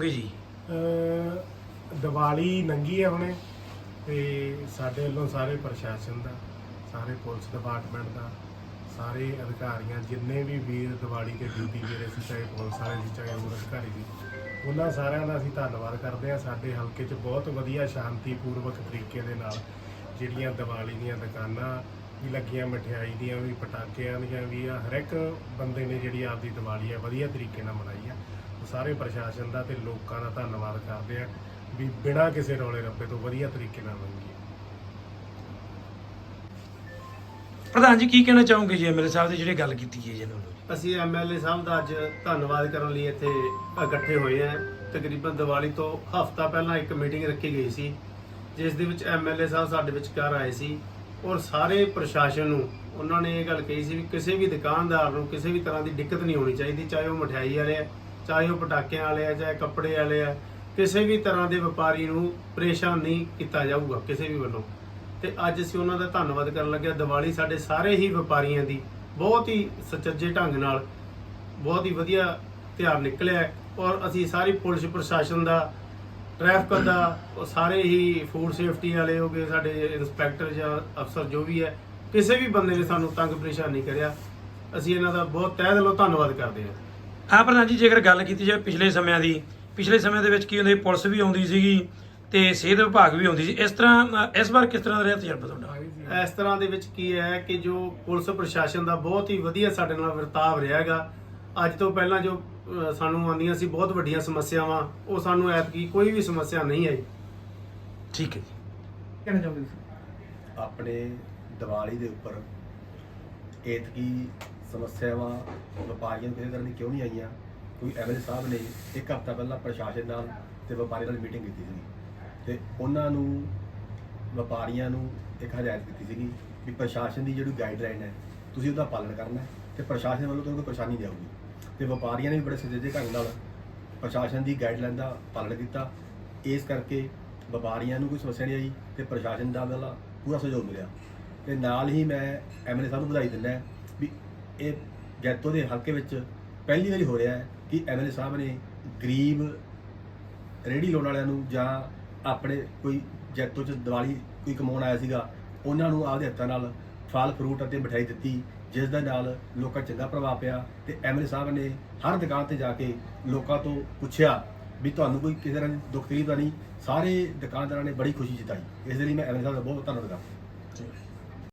ਚਾਹੋਗੇ ਜੀ? ਅਹ, ਦੀਵਾਲੀ ਲੰਗੀ ਹੈ ਹੁਣੇ ਤੇ ਸਾਡੇ ਵੱਲੋਂ ਸਾਰੇ ਪ੍ਰਸ਼ਾਸਨ ਦਾ, ਸਾਰੇ ਪੁਲਿਸ ਡਿਪਾਰਟਮੈਂਟ ਦਾ, ਸਾਰੇ ਅਧਿਕਾਰੀਆਂ, ਜਿੰਨੇ ਵੀ ਵੀਰ ਦੀਵਾਲੀ ਤੇ ਡਿਊਟੀ ਦੇ ਰਹੇ ਸੀ, ਚਾਹੇ ਪੁਲਿਸ ਵਾਲੇ ਸੀ ਚਾਹੇ ਹੋਰ ਅਧਿਕਾਰੀ ਸੀ ਉਹਨਾਂ ਸਾਰਿਆਂ ਦਾ ਅਸੀਂ ਧੰਨਵਾਦ ਕਰਦੇ ਹਾਂ। ਸਾਡੇ ਹਲਕੇ 'ਚ ਬਹੁਤ ਵਧੀਆ ਸ਼ਾਂਤੀਪੂਰਵਕ ਤਰੀਕੇ ਦੇ ਨਾਲ ਜਿਹੜੀਆਂ ਦੀਵਾਲੀ ਦੀਆਂ ਦੁਕਾਨਾਂ ਵੀ ਲੱਗੀਆਂ, ਮਠਿਆਈ ਦੀਆਂ ਵੀ, ਪਟਾਕਿਆਂ ਦੀਆਂ ਵੀ ਆ ਹਰ ਇੱਕ ਬੰਦੇ ਨੇ ਜਿਹੜੀ ਆਪਦੀ ਦੀਵਾਲੀ ਆ, ਵਧੀਆ ਤਰੀਕੇ ਨਾਲ ਮਨਾਈ ਆ। ਸਾਰੇ ਪ੍ਰਸ਼ਾਸਨ ਦਾ ਤੇ ਲੋਕਾਂ ਦਾ ਧੰਨਵਾਦ ਕਰਦੇ ਆ ਵੀ ਬਿਨਾਂ ਕਿਸੇ ਰੌਲੇ ਰੱਪੇ ਤੋਂ ਵਧੀਆ ਤਰੀਕੇ ਨਾਲ ਮੰਗੀ ਪ੍ਰਧਾਨ ਜੀ ਕੀ ਕਹਿਣਾ ਚਾਹੋਗੇ ਜੀ ਐਮਐਲਏ ਸਾਹਿਬ ਦੀ ਜਿਹੜੀ ਗੱਲ ਕੀਤੀ ਹੈ ਜੀ ਇਹਨਾਂ ਨੂੰ ਅਸੀਂ ਐਮਐਲਏ ਸਾਹਿਬ ਦਾ ਅੱਜ ਧੰਨਵਾਦ ਕਰਨ ਲਈ ਇੱਥੇ ਇਕੱਠੇ ਹੋਏ ਹਾਂ। ਤਕਰੀਬਨ ਦੀਵਾਲੀ ਤੋਂ ਹਫ਼ਤਾ ਪਹਿਲਾਂ ਇੱਕ ਮੀਟਿੰਗ ਰੱਖੀ ਗਈ ਸੀ ਜਿਸ ਦੇ ਵਿੱਚ ਐਮਐਲਏ ਸਾਹਿਬ ਸਾਡੇ ਵਿਚਕਾਰ ਆਏ ਸੀ ਔਰ ਸਾਰੇ ਪ੍ਰਸ਼ਾਸਨ ਨੂੰ ਉਹਨਾਂ ਨੇ ਇਹ ਗੱਲ ਕਹੀ ਸੀ ਵੀ ਕਿਸੇ ਵੀ ਦੁਕਾਨਦਾਰ ਨੂੰ ਕਿਸੇ ਵੀ ਤਰ੍ਹਾਂ ਦੀ ਦਿੱਕਤ ਨਹੀਂ ਹੋਣੀ ਚਾਹੀਦੀ ਚਾਹੇ ਉਹ ਮਠਿਆਈ ਵਾਲੇ ਆ ਚਾਹੇ ਉਹ ਪਟਾਕਿਆਂ ਵਾਲੇ ਆ, ਚਾਹੇ ਕੱਪੜੇ ਵਾਲੇ ਆ, ਕਿਸੇ ਵੀ ਤਰ੍ਹਾਂ ਦੇ ਵਪਾਰੀ ਨੂੰ ਪਰੇਸ਼ਾਨ ਨਹੀਂ ਕੀਤਾ ਜਾਊਗਾ, ਕਿਸੇ ਵੀ ਵੱਲੋਂ। ਤੇ ਅੱਜ ਅਸੀਂ ਉਹਨਾਂ ਦਾ ਧੰਨਵਾਦ ਕਰਨ ਲੱਗਿਆ। ਦੀਵਾਲੀ ਸਾਡੇ ਸਾਰੇ ਹੀ ਵਪਾਰੀਆਂ ਦੀ ਬਹੁਤ ਹੀ ਸੁਚੱਜੇ ਢੰਗ ਨਾਲ ਬਹੁਤ ਹੀ ਵਧੀਆ ਤਿਉਹਾਰ ਨਿਕਲਿਆ ਔਰ ਅਸੀਂ ਸਾਰੀ ਪੁਲਿਸ ਪ੍ਰਸ਼ਾਸਨ ਦਾ, ਟ੍ਰੈਫਿਕ ਦਾ, ਉਹ ਸਾਰੇ ਹੀ ਫੂਡ ਸੇਫਟੀ ਵਾਲੇ ਹੋ ਗਏ, ਸਾਡੇ ਇੰਸਪੈਕਟਰ ਜਾਂ ਅਫਸਰ ਜੋ ਵੀ ਹੈ, ਕਿਸੇ ਵੀ ਬੰਦੇ ਨੇ ਸਾਨੂੰ ਤੰਗ ਪਰੇਸ਼ਾਨ ਨਹੀਂ ਕਰਿਆ, ਅਸੀਂ ਇਹਨਾਂ ਦਾ ਬਹੁਤ ਤਹਿ ਦਿਲੋਂ ਧੰਨਵਾਦ ਕਰਦੇ ਹਾਂ। ਆ ਪ੍ਰਧਾਨ ਜੀ ਜੇਕਰ ਗੱਲ ਕੀਤੀ ਜਾਵੇ ਪਿਛਲੇ ਸਮਿਆਂ ਦੀ ਪਿਛਲੇ ਸਮੇਂ ਦੇ ਵਿੱਚ ਕੀ ਹੁੰਦੇ ਪੁਲਿਸ ਵੀ ਆਉਂਦੀ ਸੀਗੀ ਤੇ ਸਿਹਤ ਵਿਭਾਗ ਵੀ ਆਉਂਦੀ ਸੀ। ਇਸ ਤਰ੍ਹਾਂ ਇਸ ਵਾਰ ਕਿਸ ਤਰ੍ਹਾਂ ਦਾ ਰਿਹਾ ਤਜਰਬਾ ਤੁਹਾਡਾ? ਇਸ ਤਰ੍ਹਾਂ ਦੇ ਵਿੱਚ ਕੀ ਹੈ ਕਿ ਜੋ ਪੁਲਿਸ ਪ੍ਰਸ਼ਾਸਨ ਦਾ ਬਹੁਤ ਹੀ ਵਧੀਆ ਸਾਡੇ ਨਾਲ ਵਰਤਾਵ ਰਿਹਾ ਹੈਗਾ। ਅੱਜ ਤੋਂ ਪਹਿਲਾਂ ਜੋ ਸਾਨੂੰ ਆਉਂਦੀਆਂ ਸੀ ਬਹੁਤ ਵੱਡੀਆਂ ਸਮੱਸਿਆਵਾਂ ਉਹ ਸਾਨੂੰ ਐਤਕੀ ਕੋਈ ਵੀ ਸਮੱਸਿਆ ਨਹੀਂ ਆਈ। ਠੀਕ ਹੈ ਜੀ। ਕਹਿਣਾ ਚਾਹੁੰਦੇ ਤੁਸੀਂ? ਆਪਣੇ ਦੀਵਾਲੀ ਦੇ ਉੱਪਰ ਏਤਕੀ ਸਮੱਸਿਆਵਾਂ ਵਪਾਰੀਆਂ ਨੂੰ ਕਿਸੇ ਤਰ੍ਹਾਂ ਦੀ ਕਿਉਂ ਨਹੀਂ ਆਈਆਂ? ਕੋਈ ਐਮਐਲਏ ਸਾਹਿਬ ਨੇ ਇੱਕ ਹਫ਼ਤਾ ਪਹਿਲਾਂ ਪ੍ਰਸ਼ਾਸਨ ਨਾਲ ਤੇ ਵਪਾਰੀ ਨਾਲ ਮੀਟਿੰਗ ਕੀਤੀ ਸੀ ਤੇ ਉਹਨਾਂ ਨੂੰ, ਵਪਾਰੀਆਂ ਨੂੰ ਇੱਕ ਹਦਾਇਤ ਦਿੱਤੀ ਸੀਗੀ ਵੀ ਪ੍ਰਸ਼ਾਸਨ ਦੀ ਜਿਹੜੀ ਗਾਈਡਲਾਈਨ ਹੈ, ਤੁਸੀਂ ਉਹਦਾ ਪਾਲਣ ਕਰਨਾ ਹੈ ਤੇ ਪ੍ਰਸ਼ਾਸਨ ਵੱਲੋਂ ਤੁਹਾਨੂੰ ਕੋਈ ਪਰੇਸ਼ਾਨੀ ਨਹੀਂ ਆਊਗੀ। ਤੇ ਵਪਾਰੀਆਂ ਨੇ ਵੀ ਬੜੇ ਸੁਚੇਜੇ ਢੰਗ ਨਾਲ ਪ੍ਰਸ਼ਾਸਨ ਦੀ ਗਾਈਡਲਾਈਨ ਦਾ ਪਾਲਣ ਕੀਤਾ। ਇਸ ਕਰਕੇ ਵਪਾਰੀਆਂ ਨੂੰ ਕੋਈ ਸਮੱਸਿਆ ਨਹੀਂ ਆਈ ਤੇ ਪ੍ਰਸ਼ਾਸਨ ਦਾ ਵੱਲ ਪੂਰਾ ਸਹਿਯੋਗ ਮਿਲਿਆ। ਤੇ ਨਾਲ ਹੀ ਮੈਂ ਐਮਐਲਏ ਸਾਹਿਬ ਨੂੰ ਵਧਾਈ ਦਿੰਦਾ ਵੀ ਇਹ ਜੈਤੋ ਦੇ ਹਲਕੇ ਵਿੱਚ ਪਹਿਲੀ ਵਾਰੀ ਹੋ ਰਿਹਾ ਹੈ ਕਿ ਐਮਐਲਏ ਸਾਹਿਬ ਨੇ ਗਰੀਬ ਰੇੜੀ ਲਾਉਣ ਵਾਲਿਆਂ ਨੂੰ ਜਾਂ ਆਪਣੇ ਕੋਈ ਜੈਤੋ 'ਚ ਦੀਵਾਲੀ ਕੋਈ ਕਮਾਉਣ ਆਇਆ ਸੀਗਾ, ਉਹਨਾਂ ਨੂੰ ਆਪਦੇ ਹੱਥਾਂ ਨਾਲ ਫਲ ਫਰੂਟ ਅਤੇ ਮਠਿਆਈ ਦਿੱਤੀ, ਜਿਸ ਦੇ ਨਾਲ ਲੋਕਾਂ ਚੰਗਾ ਪ੍ਰਭਾਵ ਪਿਆ ਤੇ ਐਮਐਲਏ ਸਾਹਿਬ ਨੇ ਹਰ ਦੁਕਾਨ ਤੇ ਜਾ ਕੇ ਲੋਕਾਂ ਤੋਂ ਪੁੱਛਿਆ ਵੀ ਤੁਹਾਨੂੰ ਕੋਈ ਕਿਸੇ ਤਰ੍ਹਾਂ ਦੀ ਦੁੱਖ ਤਕਲੀਫ ਤਾਂ ਨਹੀਂ, ਸਾਰੇ ਦੁਕਾਨਦਾਰਾਂ ਨੇ ਬੜੀ ਖੁਸ਼ੀ ਜਤਾਈ। ਇਸ ਲਈ ਮੈਂ ਐਮਐਲਏ ਸਾਹਿਬ ਦਾ ਬਹੁਤ ਧੰਨਵਾਦ ਕਰਦਾ